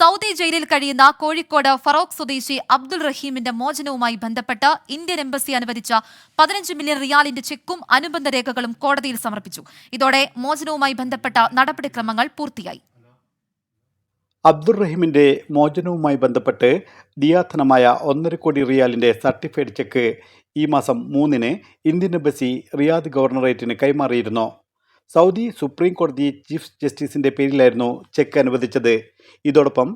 Saudi ജയിലിൽ കഴിയുന്ന കോഴിക്കോട് ഫറോക്ക് സ്വദേശി അബ്ദുൾ റഹീമിന്റെ മോചനവുമായി ബന്ധപ്പെട്ട് ഇന്ത്യൻ എംബസി അനുവദിച്ച പതിനഞ്ച് മില്യൺ റിയാലിന്റെ ചെക്കും അനുബന്ധ രേഖകളും കോടതിയിൽ സമർപ്പിച്ചു. ഇതോടെ മോചനവുമായി ബന്ധപ്പെട്ട നടപടിക്രമങ്ങൾ പൂർത്തിയായി. അബ്ദുൾ റഹീമിന്റെ മോചനവുമായി ബന്ധപ്പെട്ട് ദിയാധനമായ ഒന്നര കോടി റിയാലിന്റെ സർട്ടിഫൈഡ് ചെക്ക് ഈ മാസം മൂന്നിന് ഇന്ത്യൻ എംബസി റിയാദ് ഗവർണറേറ്റിന് കൈമാറിയിരുന്നു. സൗദി സുപ്രീം കോടതി ചീഫ് ജസ്റ്റിസിന്റെ പേരിലായിരുന്നു ചെക്ക് അനുവദിച്ചത്. ഇതോടൊപ്പം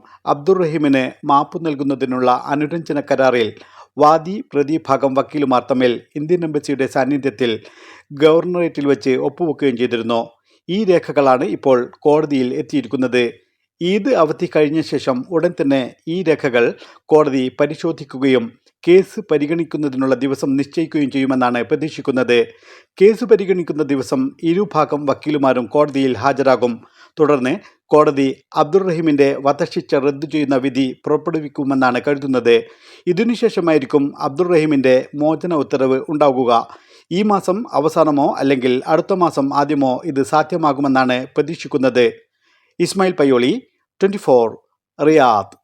റഹീമിന് മാപ്പ് നൽകുന്നതിനുള്ള അനുരഞ്ജന കരാറിൽ വാദി പ്രതിഭാഗം വക്കീലുമാർ തമ്മിൽ ഇന്ത്യൻ എംബസിയുടെ സാന്നിധ്യത്തിൽ ഗവർണറേറ്റിൽ വെച്ച് ഒപ്പുവെക്കുകയും ചെയ്തിരുന്നു. ഈ രേഖകളാണ് ഇപ്പോൾ കോടതിയിൽ എത്തിയിരിക്കുന്നത്. ഈദ് അവധി കഴിഞ്ഞ ശേഷം ഉടൻ തന്നെ ഈ രേഖകൾ കോടതി പരിശോധിക്കുകയും കേസ് പരിഗണിക്കുന്നതിനുള്ള ദിവസം നിശ്ചയിക്കുകയും ചെയ്യുമെന്നാണ് പ്രതീക്ഷിക്കുന്നത്. കേസ് പരിഗണിക്കുന്ന ദിവസം ഇരുഭാഗം വക്കീലുമാരും കോടതിയിൽ ഹാജരാകും. തുടർന്ന് കോടതി അബ്ദുറഹിമിന്റെ വധശിക്ഷ റദ്ദു ചെയ്യുന്ന വിധി പുറപ്പെടുവിക്കുമെന്നാണ് കരുതുന്നത്. ഇതിനുശേഷമായിരിക്കും അബ്ദുറഹിമിന്റെ മോചന ഉത്തരവ് ഉണ്ടാകുക. ഈ മാസം അവസാനമോ അല്ലെങ്കിൽ അടുത്ത മാസം ആദ്യമോ ഇത് സാധ്യമാകുമെന്നാണ് പ്രതീക്ഷിക്കുന്നത്. Ismail Payyoli twenty Riyadh.